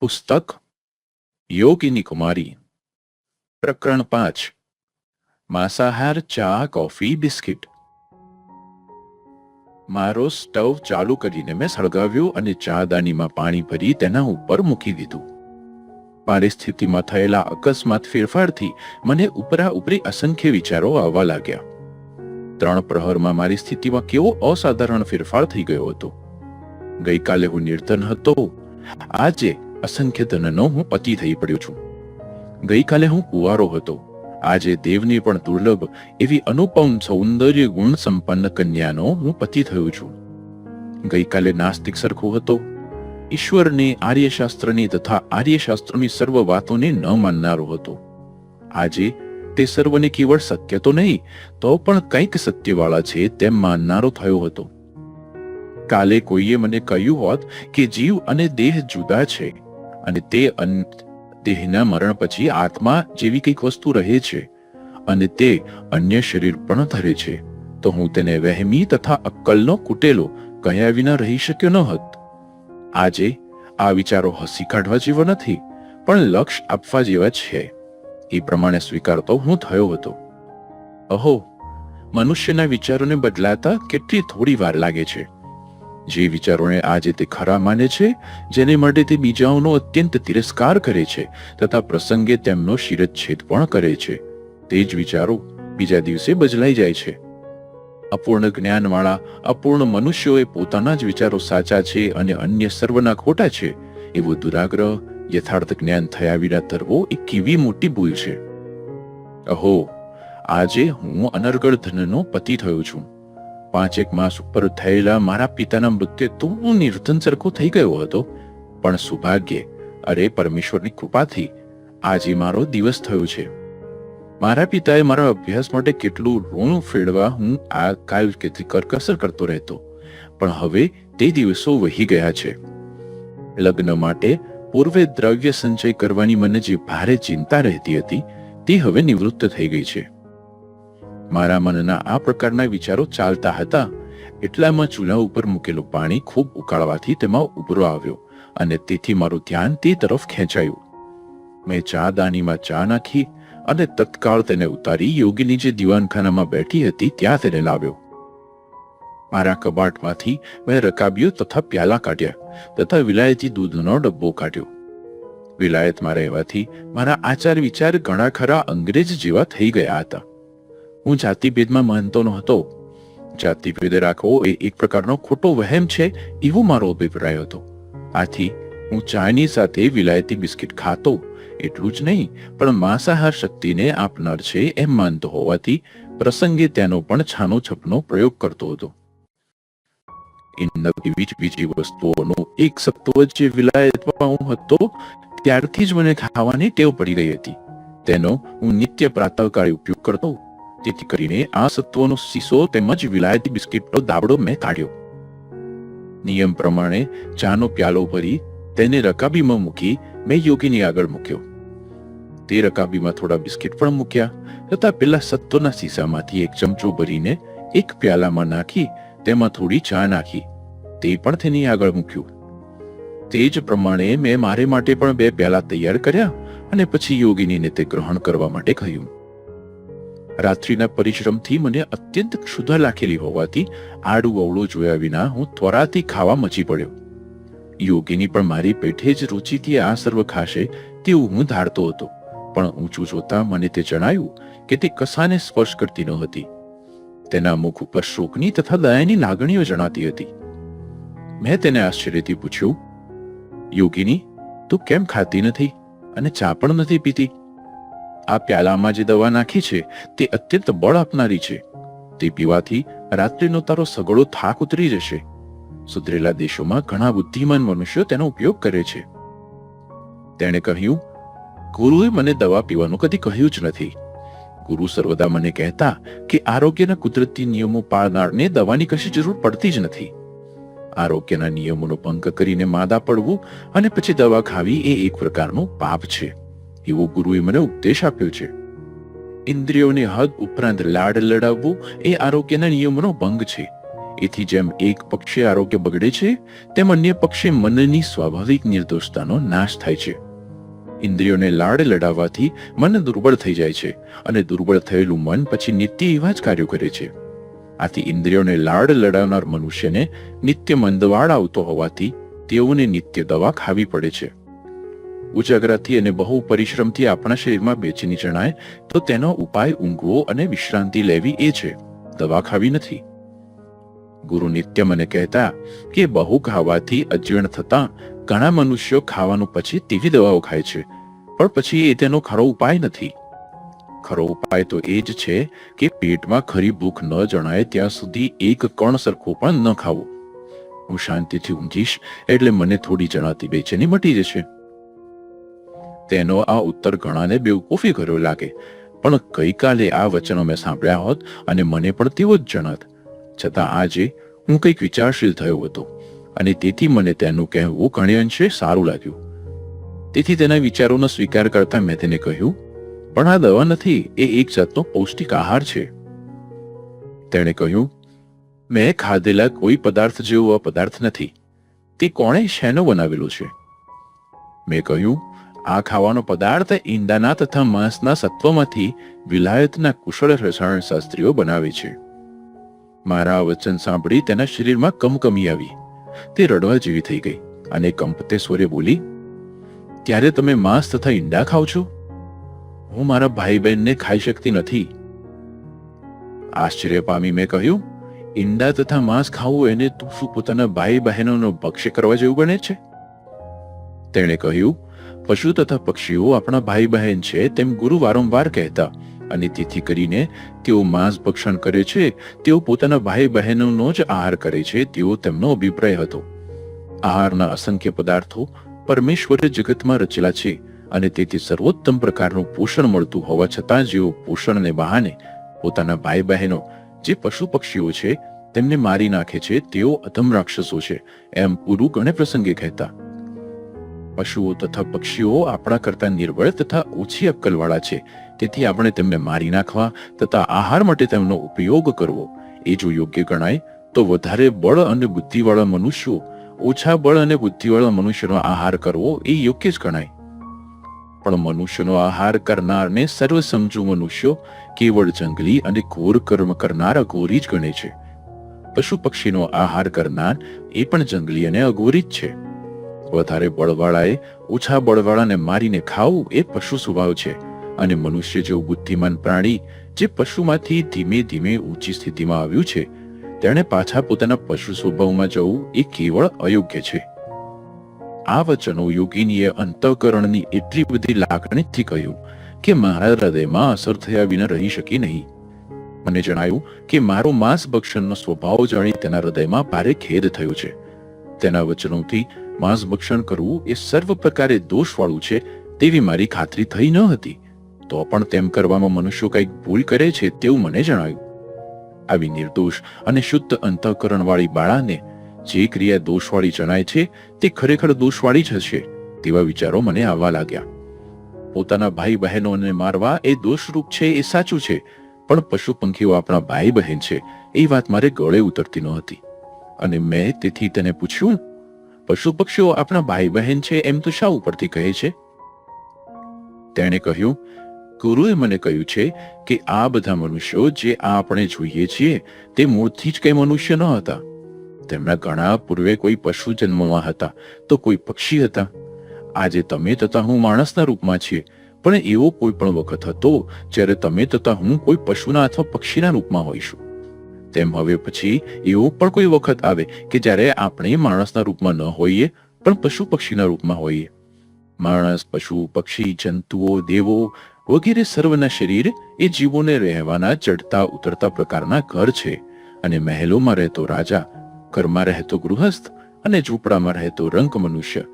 પુસ્તક યોગિની કુમારી. પ્રકરણ પાંચ. માંસાહાર ચા, કોફી, બિસ્કિટ. મારો સ્ટવ ચાલુ કરીને મેં સળગાવ્યો અને ચાદાનીમાં પાણી ભરી તેના ઉપર મૂકી દીધું. મારી સ્થિતિમાં થયેલા અકસ્માત ફેરફારથી મને ઉપરા ઉપરી અસંખ્ય વિચારો આવવા લાગ્યા. ત્રણ પ્રહરમાં મારી સ્થિતિમાં કેવો અસાધારણ ફેરફાર થઈ ગયો હતો. ગઈકાલે હું નિર્ધન હતો. આજે અસંખ્ય ધનનો હું પતિ થઈ પડ્યો છું. ગઈકાલે હું કુવારો હતો. આજે દેવની પણ દુર્લભ એવી અનુપમ સૌંદર્ય ગુણ સંપન્ન કન્યાનો હું પતિ થયો છું. ગઈકાલે નાસ્તિક સરખો હતો. ઈશ્વરને, આર્યશાસ્ત્રની તથા આર્યશાસ્ત્રની સર્વ વાતોને ન માનનારો હતો. આજે તે સર્વને કેવળ સત્ય તો નહીં, તો પણ કંઈક સત્યવાળા છે તેમ માનનારો થયો હતો. કાલે કોઈએ મને કહ્યું હોત કે જીવ અને દેહ જુદા છે અને તે દેહના મરણ પછી આત્મા જેવી કંઈક વસ્તુ રહે છે અને તે અન્ય શરીર પણ ધરે છે. તો હું તેને વહેમી તથા અક્કલનો કૂટેલો કયા વિના રહી શક્યો ન હોત? આજે આ વિચારો હસી કાઢવા જેવા નથી, પણ લક્ષ આપવા જેવા છે. એ પ્રમાણે સ્વીકારતો હું થયો હતો. અહો, મનુષ્યના વિચારોને બદલાતા કેટલી થોડી વાર લાગે છે. જે વિચારોને આજે તે ખરા માને છે, જેને માટે તે બીજાઓનો અત્યંત તિરસ્કાર કરે છે, તથા પ્રસંગે તેમનો શિરચ્છેદ પણ કરે છે. તે જ વિચારો બીજા દિવસે બદલાઈ જાય છે. અપૂર્ણ જ્ઞાનવાળા, અપૂર્ણ મનુષ્યોએ પોતાના જ વિચારો સાચા છે અને અન્ય સર્વના ખોટા છે, એવો દુરાગ્રહ, યથાર્થ જ્ઞાન થયા વિના તરવો એ કેવી મોટી ભૂલ છે. અહો, આજે હું અનર્ગળ ધનનો પતિ થયો છું. પાંચેક માસ ઉપર થયેલા મારા પિતાના મૃત્યુ તો હું નિર્ધન સરખો થઈ ગયો હતો. પણ સૌભાગ્ય, અરે પરમેશ્વરની કૃપાથી, આજે મારો દિવસ થયો છે. મારા પિતાએ મારા અભ્યાસ માટે કેટલું ઋણ ફેરવા હું આ કાલ કેટલી કરકસર કરતો રહેતો. પણ હવે તે દિવસો વહી ગયા છે. લગ્ન માટે પૂર્વે દ્રવ્ય સંચય કરવાની મને જે ભારે ચિંતા રહેતી હતી, તે હવે નિવૃત્ત થઈ ગઈ છે. મારા મનના આ પ્રકારના વિચારો ચાલતા હતા. એટલામાં ચૂલા ઉપર મૂકેલું પાણી ખૂબ ઉકાળવાથી તેમાં ઉભરો આવ્યો અને તેથી મારું ધ્યાન તે તરફ ખેંચાયું. મેં ચા દાનીમાં ચા નાખી અને તત્કાળ તેને ઉતારી યોગીની જે દિવાનખાનામાં બેઠી હતી ત્યાં તેને લાવ્યો. મારા કબાટમાંથી મેં રકાબીઓ તથા પ્યાલા કાઢ્યા તથા વિલાયતી દૂધનો ડબ્બો કાઢ્યો. વિલાયતમાં રહેવાથી મારા આચાર વિચાર ઘણા ખરા અંગ્રેજ જેવા થઈ ગયા હતા. હું જાતિભેદમાં માનતો ન હતો. જાતિભેદ રાખવો એ એક પ્રકારનો ખોટો વહેમ છે એવો મારો અભિપ્રાય હતો. આથી હું ચાની સાથે વિલાયતી બિસ્કિટ ખાતો એટલું જ નહીં, પણ માંસાહાર શક્તિને આપનાર છે એમ માનતો હોવાથી પ્રસંગે તેનો પણ છાનો છપનો પ્રયોગ કરતો હતો. એવી બીજી વસ્તુઓનો એક સત્વ જે વિલાયતમાં હું હતો, ત્યારથી જ મને ખાવાની ટેવ પડી ગઈ હતી. તેનો હું નિત્ય પ્રાતઃકાળે ઉપયોગ કરતો તેથી કરીને આ સત્વોનો સીસો તેમજ વિલાયતી બિસ્કિટનો દાબડો મેં કાઢ્યો. નિયમ પ્રમાણે ચાનો પ્યાલો ભરી તેને રકાબીમાં મૂકી મેં યોગીની આગળ મૂક્યો. તે રકાબીમાં થોડા બિસ્કિટ પણ મૂક્યા તથા પેલા સત્વના સીસામાંથી એક ચમચો ભરીને એક પ્યાલામાં નાખી તેમાં થોડી ચા નાખી. તે પણ તેની આગળ મૂક્યું. તે જ પ્રમાણે મેં મારે માટે પણ બે પ્યાલા તૈયાર કર્યા અને પછી યોગીનીને તે ગ્રહણ કરવા માટે કહ્યું. રાત્રિના પરિશ્રમથી મને અત્યંત ક્ષુધા લાખેલી હોવાથી આડું અવળું જોયા વિના હું ત્વરાથી ખાવા મચી પડ્યો. યોગીની પણ મારી પેઠે જ રુચિથી આ સર્વ ખાશે તેવું હું ધારતો હતો, પણ ઊંચું જોતા મને તે જણાયું કે તે કસાને સ્પર્શ કરતી ન હતી. તેના મુખ ઉપર શોકની તથા દયાની લાગણીઓ જણાતી હતી. મેં તેને આશ્ચર્યથી પૂછ્યું, યોગીની, તું કેમ ખાતી નથી અને ચા પણ નથી પીતી? આ પ્યાલામાં જે દવા નાખી છે, તે અત્યંત બળ આપનારી છે. તે પીવાથી રાત્રિનો તારો સગળો થાક ઉતરી જશે. સુધરેલા દેશોમાં ઘણા બુદ્ધિમાન મનુષ્યો તેનો ઉપયોગ કરે છે. તેણે કહ્યું, ગુરુએ મને દવા પીવાનું કદી કહ્યું જ નથી. ગુરુ સર્વદા મને કહેતા કે આરોગ્યના કુદરતી નિયમો પાળનારને દવાની કશી જરૂર પડતી જ નથી. આરોગ્યના નિયમોનો ભંગ કરીને માદા પડવું અને પછી દવા ખાવી એ એક પ્રકારનું પાપ છે. એવો ગુરુએ મને ઉપદેશ આપ્યો છે. ઇન્દ્રિયોને હદ ઉપરાંત લાડ લડાવવું એ આરોગ્યના નિયમોનો ભંગ છે. એથી જેમ એક પક્ષે આરોગ્ય બગડે છે, તેમ અન્ય પક્ષે મનની સ્વાભાવિક નિર્દોષતાનો નાશ થાય છે. ઇન્દ્રિયોને લાડ લડાવવાથી મન દુર્બળ થઈ જાય છે અને દુર્બળ થયેલું મન પછી નિત્ય એવા જ કાર્યો કરે છે. આથી ઇન્દ્રિયોને લાડ લડાવનાર મનુષ્યને નિત્ય મંદવાડ આવતો હોવાથી તેઓને નિત્ય દવા ખાવી પડે છે. ઉજાગરાથી અને બહુ પરિશ્રમથી આપણા શરીરમાં બેચેની જણાય, તો તેનો ઉપાય ઊંઘવો અને વિશ્રાંતિ લેવી એ છે. દવા ખાવી નથી. ગુરુ નિત્ય મને કહેતા કે બહુ ખાવાથી અજીર્ણ થતા ઘણા મનુષ્યો ખાવાનું પછી તેવી દવાઓ ખાય છે, પણ પછી એ તેનો ખરો ઉપાય નથી. ખરો ઉપાય તો એ જ છે કે પેટમાં ખરી ભૂખ ન જણાય ત્યાં સુધી એક કણ સરખો પણ ન ખાવો. હું શાંતિથી ઊંઘીશ એટલે મને થોડી જણાતી બેચેની મટી જશે. તેનો આ ઉત્તર ઘણાને બેવકૂફી કર્યો લાગે. પણ ગઈકાલે આ વચનો મેં સાંભળ્યા હોત અને મને પણ તેવો જ જણાત. છતાં આજે હું કંઈક વિચારશીલ થયો હતો અને તેથી મને તેનું કહેવું ઘણે અંશે સારું લાગ્યું. તેથી તેના વિચારોનો સ્વીકાર કરતા મેં તેને કહ્યું, પણ આ દવા નથી, એ એક જાતનો પૌષ્ટિક આહાર છે. તેણે કહ્યું, મેં ખાધેલા કોઈ પદાર્થ જેવો આ પદાર્થ નથી. તે કોણે શેનો બનાવેલો છે? મેં કહ્યું આ ખાવાનો પદાર્થ ઈંડાના તથા માંસના સત્વમાંથી વિલાયતના કુશળ રસાયણ શાસ્ત્રીઓ બનાવે છે. મારા વચન સાંભળી તેના શરીરમાં કમકમી આવી. તે રડવા જેવી થઈ ગઈ અને કંપતે સ્વરે બોલી, ત્યારે તમે માંસ તથા ઈંડા ખાઓ છો? હું મારા ભાઈ બહેનને ખાઈ શકતી નથી. આશ્ચર્ય પામી મેં કહ્યું, ઈંડા તથા માંસ ખાવું એને તું શું પોતાના ભાઈ બહેનોનો ભક્ષ્ય કરવા જેવું ગણે છે? તેણે કહ્યું પશુ તથા પક્ષીઓ આપણા ભાઈ બહેન છે તેમ ગુરુ વારંવાર કહેતા અને તેથી કરીને તેઓ માંસ ભક્ષણ કરે છે, તેઓ પોતાના ભાઈ બહેનોનો જ આહાર કરે છે તેવો તેમનો અભિપ્રાય હતો. આહારના અસંખ્ય પદાર્થો પરમેશ્વરે જગતમાં રચેલા છે અને તેથી સર્વોત્તમ પ્રકારનું પોષણ મળતું હોવા છતાં જેઓ પોષણને બહાને પોતાના ભાઈ બહેનો જે પશુ પક્ષીઓ છે, તેમને મારી નાખે છે તેઓ અધમ રાક્ષસો છે, એમ પૂરું ગણે પ્રસંગે કહેતા. પશુઓ તથા પક્ષીઓ આપણા કરતા નિર્બળ તથા ઓછી અક્કલવાળા છે. તેથી આપણે તેમને મારી નાખવા તથા આહાર માટે તેમનો ઉપયોગ કરવો. એ જો યોગ્ય ગણાય, તો વધારે બળ અને બુદ્ધિવાળા મનુષ્યો, ઓછા બળ અને બુદ્ધિવાળા મનુષ્યનો આહાર કરવો એ યોગ્ય જ ગણાય. પણ મનુષ્યનો આહાર કરનારને સર્વ સમજુ મનુષ્યો કેવળ જંગલી અને ઘોર કર્મ કરનાર અઘોરી જ ગણે છે. પશુ પક્ષીનો આહાર કરનાર એ પણ જંગલી અને અઘોરી જ છે. વધારે બળવાળાએ ઓછા બળવાળાને મારીને ખાવું એ પશુ સ્વભાવ છે અને મનુષ્ય જેવું બુદ્ધિમાન પ્રાણી જે પશુમાંથી ધીમે ધીમે ઊંચી સ્થિતિમાં આવ્યું છે, તેણે પાછા પોતાના પશુ સ્વભાવમાં જવું એ કેવળ અયોગ્ય છે. આ વચનો યોગીનીએ અંતઃકરણની એટલી બધી લાગણીથી કહ્યું કે મારા હૃદયમાં અસર થયા વિના રહી શકી નહીં. મને જણાયું કે મારો માંસ ભક્ષણનો સ્વભાવ જાણી તેના હૃદયમાં ભારે ખેદ થયો છે. તેના વચનોથી માંસ ભક્ષણ કરવું એ સર્વ પ્રકારે દોષવાળું છે તેવી મારી ખાતરી થઈ ન હતી. તો પણ તેમ કરવામાં મનુષ્યો કંઈક ભૂલ કરે છે તેવું મને જણાયું. આવી નિર્દોષ અને શુદ્ધ અંતઃકરણવાળી બાળાને જે ક્રિયા દોષવાળી જણાય છે તે ખરેખર દોષવાળી જ હશે તેવા વિચારો મને આવવા લાગ્યા. પોતાના ભાઈ બહેનોને મારવા એ દોષરૂપ છે એ સાચું છે, પણ પશુ પંખીઓ આપણા ભાઈ બહેન છે, એ વાત મારે ગળે ઉતરતી નહોતી અને મેં તેથી તેને પૂછ્યું પશુ પક્ષીઓ આપણા ભાઈ બહેન છે એમ તો શા ઉપરથી કહે છે? તેણે કહ્યું, ગુરુએ મને કહ્યું છે કે આ બધા મનુષ્યો જે આ આપણે જોઈએ છીએ, તે મૂળથી જ કઈ મનુષ્ય ન હતા. તેમના ઘણા પૂર્વે કોઈ પશુ જન્મમાં હતા, તો કોઈ પક્ષી હતા. આજે તમે તથા હું માણસના રૂપમાં છીએ, પણ એવો કોઈ પણ વખત હતો જ્યારે તમે તથા હું કોઈ પશુના અથવા પક્ષીના રૂપમાં હોઈશું. તેમ હવે પછી એવો પણ કોઈ વખત આવે કે જ્યારે આપણે માણસના રૂપમાં ન હોઈએ, પણ પશુ પક્ષીના રૂપમાં હોઈએ. માણસ, પશુ, પક્ષી, જંતુઓ, દેવો વગેરે સર્વના શરીર એ જીવોને રહેવાના ચડતા, ઉતરતા પ્રકારના ઘર છે અને મહેલોમાં રહેતો રાજા, ઘરમાં રહેતો ગૃહસ્થ અને ઝૂંપડામાં રહેતો રંક મનુષ્ય,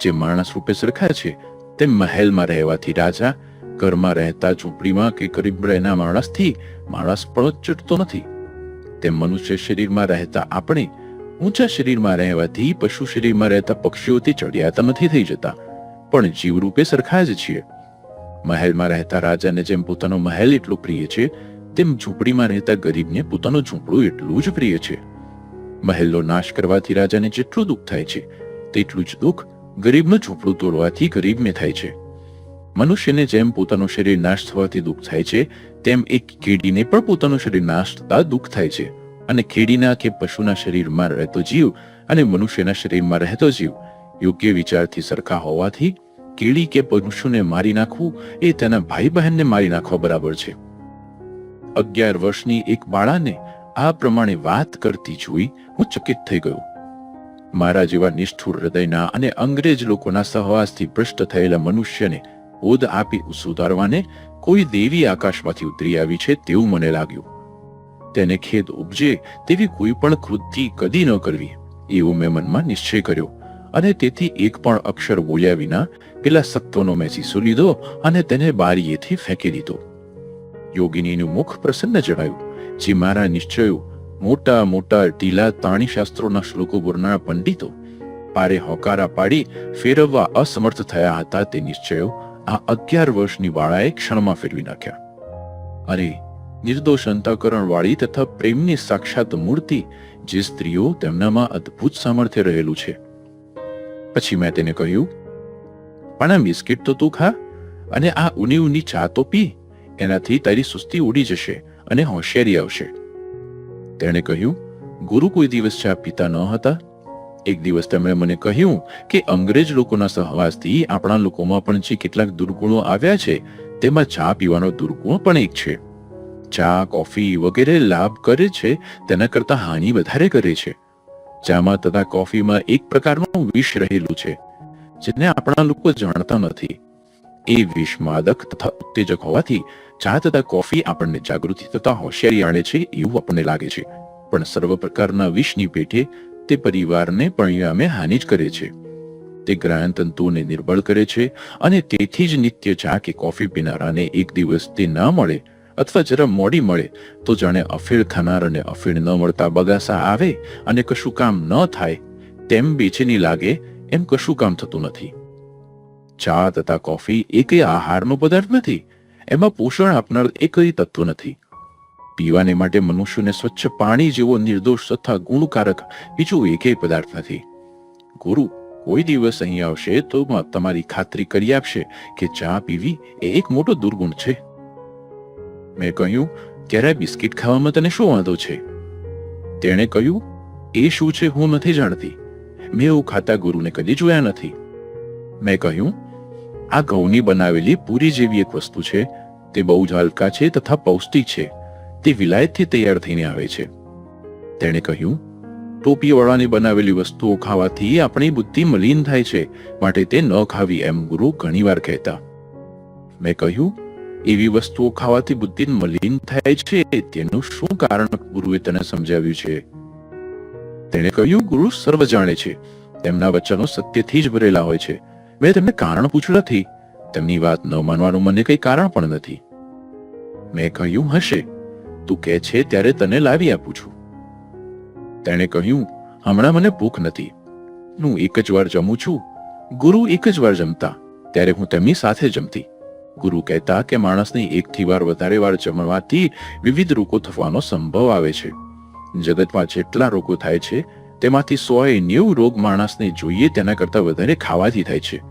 જે માણસ રૂપે સરખા છે, તેમ મહેલમાં રહેવાથી રાજા, ઘરમાં રહેતા ઝૂંપડીમાં કે ગરીબ રહેના માણસથી માણસ પણ ચડતો નથી. તેમ મનુષ્ય શરીરમાં રહેતા આપણે ઊંચા શરીરમાં રહેવાથી, પશુ શરીરમાં રહેતા પક્ષીઓથી ચડિયાતા નથી થઈ જતા. પણ જીવરૂપે સરખા જ છીએ. મહેલમાં રહેતા રાજાને જેમ પોતાનો મહેલ એટલો પ્રિય છે, તેમ ઝૂંપડીમાં રહેતા ગરીબને પોતાનું ઝૂંપડું એટલું જ પ્રિય છે. મહેલનો નાશ કરવાથી રાજાને જેટલું દુઃખ થાય છે, તેટલું જ દુઃખ ગરીબનું ઝૂંપડું તોડવાથી ગરીબને થાય છે. મનુષ્યને જેમ પોતાનું શરીર નાશ થવાથી દુઃખ થાય છે, તેમ એક કીડીને પણ પોતાનું શરીર નાશ થતા દુઃખ થાય છે. અને કીડીના કે પશુના શરીરમાં રહેતો જીવ અને મનુષ્યના શરીરમાં રહેતો જીવ, યોગ્ય વિચારથી સરખા હોવાથી કીડી કે પશુને મારી નાખવું એ તેના ભાઈ બહેનને મારી નાખવા બરાબર છે. અગિયાર વર્ષની એક બાળાને આ પ્રમાણે વાત કરતી જોઈ હું ચકિત થઈ ગયો. મારા જેવા નિષ્ઠુર હૃદયના અને અંગ્રેજ લોકોના સહવાસથી ભ્રષ્ટ થયેલા મનુષ્યને ઓદ આપી સુધારવાને કોઈ દેવી આકાશમાંથી ઉતરી આવી છે તેવું મને લાગ્યું. તેને ખેદ ઉપજે તેવી કોઈ પણ કૃતિ કદી ન કરવી, એવું મેં મનમાં નિશ્ચય કર્યો અને તેથી એક પણ અક્ષર બોલ્યા વિના પેલા સત્વનો મેં ચીસો લીધો અને તેને બારીએથી ફેંકી દીધો. યોગિનીનું મુખ પ્રસન્ન જણાયું, જે મારા નિશ્ચયો, મોટા મોટા ઢીલા તાણી શાસ્ત્રોના શ્લોકો બોલનારા પંડિતો, પારે હોકારા પાડી ફેરવવા અસમર્થ થયા હતા તે નિશ્ચયો આ અગિયાર વર્ષની બાળાએ ક્ષણમાં ફેરવી નાખ્યા. અરે નિર્દોષ અંતઃકરણ વાળી તથા પ્રેમની સાક્ષાત મૂર્તિ, જે સ્ત્રીઓ તેમનામાં અદ્ભુત સામર્થ્ય રહેલું છે. પછી મેં તેને કહ્યું, પણ આ બિસ્કિટ તો તું ખા અને આ ઊની ઊની ચા તો પી. એનાથી તારી સુસ્તી ઉડી જશે અને હોશિયારી આવશે. તેણે કહ્યું, ગુરુ કોઈ દિવસ ચા પીતા ન હતા. એક દિવસ તેમણે મને કહ્યું કે અંગ્રેજ લોકોના સહવાસથી આપણા લોકોમાં પણ જે કેટલાક દુર્ગુણો આવ્યા છે, તેમાં ચા પીવાનો દુર્ગુણ પણ એક છે. ચા, કોફી વગેરે લાભ કરે છે, તેના કરતા હાનિ વધારે કરે છે. ચામાં તથા કોફીમાં એક પ્રકારનું વિષ રહેલું છે, જેને આપણા લોકો જાણતા નથી. એ વિષ માદક તથા ઉત્તેજક હોવાથી ચા તથા કોફી આપણને જાગૃતિ તથા હોશિયારી આણે છે એવું આપણને લાગે છે. પણ સર્વ પ્રકારના વિષની પેટે તે પરિવારને પરિણામે હાનિ જ કરે છે. તે ગ્રાહન તંતુને નિર્બળ કરે છે અને તેથી જ નિત્ય ચા કે કોફી પીનારાને એક દિવસ તે ન મળે અથવા જરા મોડી મળે તો જાણે અફીણ થનાર અને અફીણ ન મળતા બગાસા આવે અને કશું કામ ન થાય તેમ બેચેની લાગે એમ કશું કામ થતું નથી. ચા તથા કોફી એકેય આહારનો પદાર્થ નથી. એમાં પોષણ આપનાર એકય તત્વ નથી. પીવાને માટે મનુષ્યને સ્વચ્છ પાણી જેવો નિર્દોષ તથા ગુણકારક બીજું એકેય પદાર્થ નથી. ગુરુ, કોઈ દિવસ અહીં આવશે તો તમારી ખાતરી કરી આપશે કે ચા પીવી એ એક મોટો દુર્ગુણ છે. મેં કહ્યું ક્યારે બિસ્કિટ ખાવામાં તને શું વાંધો છે? તેણે કહ્યું, એ શું છે હું નથી જાણતી. મેં એવું ખાતા ગુરુને કદી જોયા નથી. મેં કહ્યું, આ ઘઉંની બનાવેલી પૂરી જેવી એક વસ્તુ છે. તે બહુ જ હલકા છે તથા પૌષ્ટિક છે. તે વિલાયતથી તૈયાર થઈને આવે છે. તેણે કહ્યું, ટોપીવાળાને બનાવેલી વસ્તુઓ ખાવાથી આપણી બુદ્ધિ મલિન થાય છે, માટે તે ન ખાવી એમ ગુરુ ઘણીવાર કહેતા. મેં કહ્યું, એવી વસ્તુઓ ખાવાથી બુદ્ધિ મલિન થાય છે, તેનું શું કારણ ગુરુએ તને સમજાવ્યું છે? તેણે કહ્યું, ગુરુ સર્વ જાણે છે, તેમના વચનો સત્યથી જ ભરેલા હોય છે. મેં તેમને કારણ પૂછ્યું નથી, તેમની વાત ન માનવાનું મને કઈ કારણ પણ નથી. મેં કહ્યું, હશે. તું કહે છે ત્યારે તને લાવી આપું છું. તેણે કહ્યું, હમણાં મને ભૂખ નથી. હું એક જ વાર જમું છું. ગુરુ એક જ વાર જમતા. ત્યારે હું તેમની સાથે જમતી. ગુરુ કહેતા કે માણસને એકથી વાર વધારે વાર જમવાથી વિવિધ રોગો થવાનો સંભવ આવે છે. જગતમાં જેટલા રોગો થાય છે, તેમાંથી સો એ નેવું રોગ માણસને જોઈએ તેના કરતાં વધારે ખાવાથી થાય છે.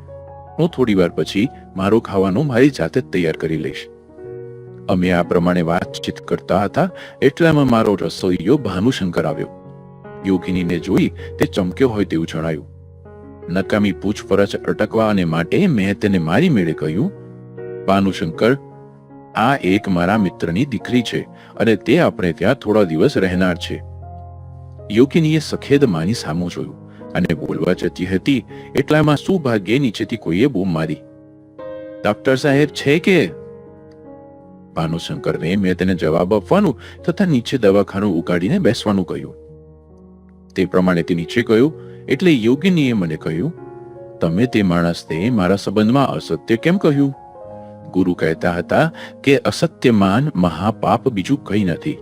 હું થોડી વાર પછી મારો ખાવાનું મારી જાતે જ તૈયાર કરી લઈશ. અમે આ પ્રમાણે વાતચીત કરતા હતા એટલામાં મારો રસોઈયો ભાનુશંકર આવ્યો યોગિનીને જોઈ તે ચમક્યો હોય તેવું જણાયું. નકામી પૂછપરછ અટકવા અને માટે મેં તેને મારી મેળે કહ્યું, ભાનુશંકર, આ એક મારા મિત્રની દીકરી છે અને તે આપણે ત્યાં થોડા દિવસ રહેનાર છે. યોગિનીએ સખેદ માની સામું જોયું અને બોલવા જતી હતી, એટલામાં સુભાગ્યે નીચેથી કોઈએ બૂમ મારી? ડોક્ટર સાહેબ છે કે ભાનુશંકરને મેં તેને જવાબ આપવાનું તથા નીચે દવાખાનું ઉગાડીને બેસવાનું કહ્યું. તે પ્રમાણે તે નીચે ગયું એટલે યોગિનીએ મને કહ્યું, તમે તે માણસને મારા સંબંધમાં અસત્ય કેમ કહ્યું? ગુરુ કહેતા હતા કે અસત્યમાન મહાપાપ બીજું કંઈ નથી.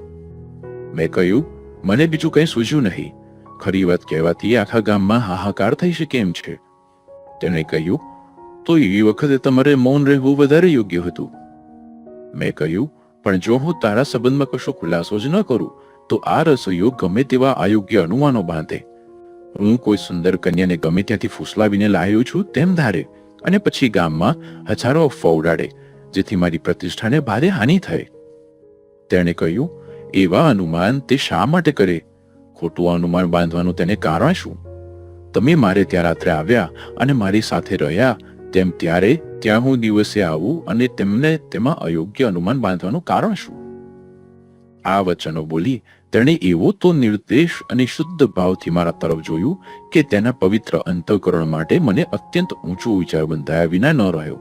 મેં કહ્યું, મને બીજું કંઈ સૂઝ્યું નહીં. ખરી વાત કહેવાથી આખા ગામમાં હાહાકાર થઈ શકે એમ છે? તેણે કહ્યું, તો એ વખતે તમારે મૌન રહેવું વધારે યોગ્ય હતું. મેં કહ્યું, પણ જો હું તારા સંબંધમાં કશો ખુલાસો જ ન કરું, તો આ રસોઈયો ગમે તેવા અયોગ્ય અનુમાનો બાંધે. હું કોઈ સુંદર કન્યાને ગમે ત્યાંથી ફૂસલાવીને લાવ્યો છું તેમ ધારે, અને પછી ગામમાં હજારો અફવા ઉડાડે, જેથી મારી પ્રતિષ્ઠાને ભારે હાનિ થાય. તેણે કહ્યું, એવા અનુમાન તે શા માટે કરે? ખોટું અનુમાન બાંધવાનું તેને કારણ શું? તમે મારે ત્યાં રાત્રે આવ્યા અને મારી સાથે રહ્યા, તેમ ત્યારે ત્યાં હું દિવસે આવું અને તેમને તેમાં અયોગ્ય અનુમાન બાંધવાનું કારણ શું? આ વચનો બોલી તેણે એવો તો નિર્દેશ અને શુદ્ધ ભાવથી મારા તરફ જોયું કે તેના પવિત્ર અંતઃકરણ માટે મને અત્યંત ઊંચો વિચાર બંધાયા વિના ન રહ્યો.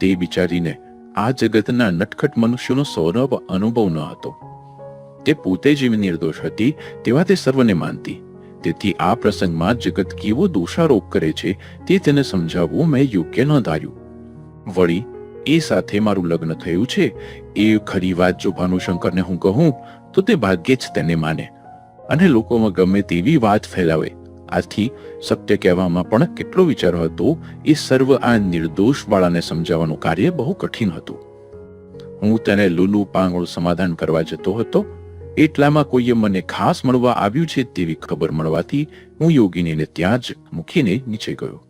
તે વિચારીને આ જગતના નટખટ મનુષ્યનો સૌરભ અનુભવ ન હતો. તે પોતે જ નિર્દોષ હતી તેવા તે સર્વને માનતી. તેથી આ પ્રસંગમાં જગત કેવો દોષારોપ કરે છે તે તેને સમજાવવું મેં યોગ્ય ન ધાર્યું વળી, એ સાથે મારું લગ્ન થયું છે. એ ખરી વાત જો ભાનુશંકરને હું કહું, તો તે ભાગ્યે જ તેને માને. અને લોકોમાં ગમે તેવી વાત ફેલાવે. આથી સત્ય કહેવામાં પણ કેટલો વિચાર હતો, એ સર્વ આ નિર્દોષ બાળાને સમજાવવાનું કાર્ય બહુ કઠિન હતું. હું તેને લુલુ પાંગળું સમાધાન કરવા જતો હતો એટલામાં કોઈએ મને ખાસ મળવા આવ્યું છે તેવી ખબર મળવાથી હું યોગીનીને ત્યાં જ મૂકીને નીચે ગયો.